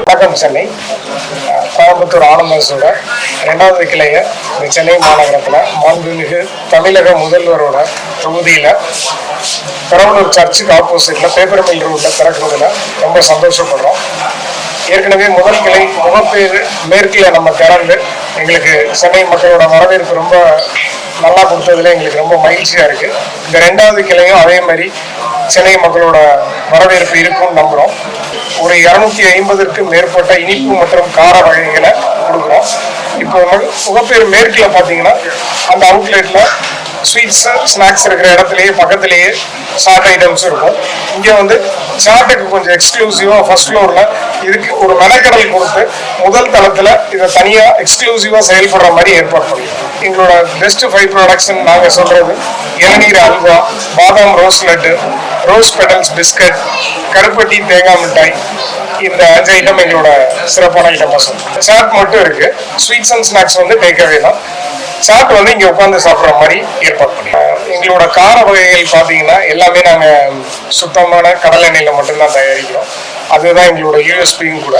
வணக்கம் சென்னை. கோயம்புத்தூர் ஆனந்தோட ரெண்டாவது கிளையை சென்னை மாநகரத்தில் மாண்புமிகு தமிழக முதல்வரோட தொகுதியில பெரம்பலூர் சர்ச்சுக்கு ஆப்போசிட்ல பேப்பர் மில் ரோட்டில் திறக்கிறதுல ரொம்ப சந்தோஷப்படுறோம். ஏற்கனவே முதல் கிளை முகப்பேர் மேற்கில நம்ம திறந்து எங்களுக்கு சென்னை மக்களோட வரவேற்பு ரொம்ப நல்லா கொடுத்ததுல எங்களுக்கு ரொம்ப மகிழ்ச்சியாக இருக்குது இந்த ரெண்டாவது கிளையும் அதே மாதிரி சென்னை மக்களோட வரவேற்பு இருக்கும்னு நம்புகிறோம் ஒரு இரநூத்தி ஐம்பதுக்கும் மேற்பட்ட இனிப்பு மற்றும் கார வகைகளை கொடுக்குறோம். இப்போ முகப்பேர் மேற்கில் பார்த்தீங்கன்னா அந்த அவுட்லெட்டில் ஸ்வீட்ஸ் ஸ்நாக்ஸ் இருக்கிற இடத்துலயே பக்கத்துலேயே சாட் ஐட்டம்ஸ் இருக்கும். இங்கே வந்து சாட்டுக்கு கொஞ்சம் எக்ஸ்க்ளூசிவாக ஃபர்ஸ்ட் ஃப்ளோரில் இதுக்கு ஒரு மெனக்கடல் கொடுத்து முதல் தளத்தில் இதை தனியாக எக்ஸ்க்ளூசிவாக செயல்படுற மாதிரி ஏற்பாடு பண்ணிருக்கோம். எங்களோட பெஸ்ட் ஃபைவ் ப்ராடக்ட்ஸ்னு நாங்கள் சொல்கிறது இளநீர் அல்வா பாதாம் rose laddu rose petals biscuit கருப்பட்டி தேங்காய் மிட்டாய் இந்த அஞ்சு ஐட்டம் எங்களோட சிறப்பான ஐட்டமாக சொல்லுவோம் சாட் மட்டும் இருக்கு. ஸ்வீட்ஸ் அண்ட் ஸ்நாக்ஸ் வந்து டேக்அவே தான். சாட் வந்து இங்கே உட்காந்து சாப்பிட்ற மாதிரி ஏற்பாடு பண்ணிருக்கோம். எங்களோட கார வகைகள் பார்த்தீங்கன்னா எல்லாமே நாங்கள் சுத்தமான கடல் எண்ணெயில் மட்டும்தான் தயாரிக்கிறோம். அதுதான் எங்களோட யூஎஸ்பியும் கூட.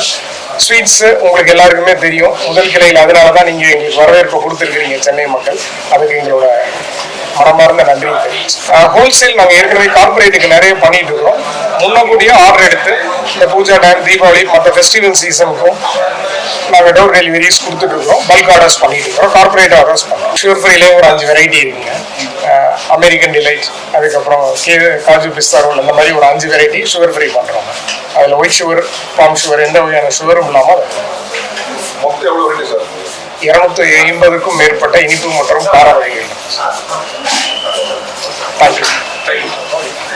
ஸ்வீட்ஸு உங்களுக்கு எல்லாருக்குமே தெரியும். முதல் கிளையில் அதனால தான் நீங்கள் எங்களுக்கு வரவேற்பு கொடுத்துருக்கிறீங்க சென்னை மக்கள். அதுக்கு எங்களோட மனமார்ந்த நன்றி ஹோல்சேல் நாங்கள் ஏற்கனவே கார்பரேட்டுக்கு நிறைய பண்ணிட்டு இருக்கோம். முன்னக்கூட்டியே ஆர்டர் எடுத்து இந்த பூஜா டைம் தீபாவளி மற்ற ஃபெஸ்டிவல் சீசனுக்கும் நாங்கள் டோர் டெலிவரிஸ் கொடுத்துட்டு இருக்கோம். பல்க் ஆர்டர்ஸ் பண்ணிட்டு இருக்கோம். கார்பரேட் ஆர்டர்ஸ் பண்ணுறோம் ஷுகர் ஃப்ரீலே ஒரு அஞ்சு வெரைட்டி இருக்குங்க. அமெரிக்கன் டிலைட் அதுக்கப்புறம் கே காஜு பிஸ்தா ரோல் இந்த மாதிரி ஒரு அஞ்சு வெரைட்டி சுகர் ஃப்ரீ பண்ணுறோம் அதில் ஒயிட் சுகர் பாம் சுகர் எந்த வகையான சுகரும் இல்லாமல் சார்? இருநூத்தி ஐம்பதுக்கும் மேற்பட்ட இனிப்பு மற்றும் கார வகைகள் தேங்க்யூ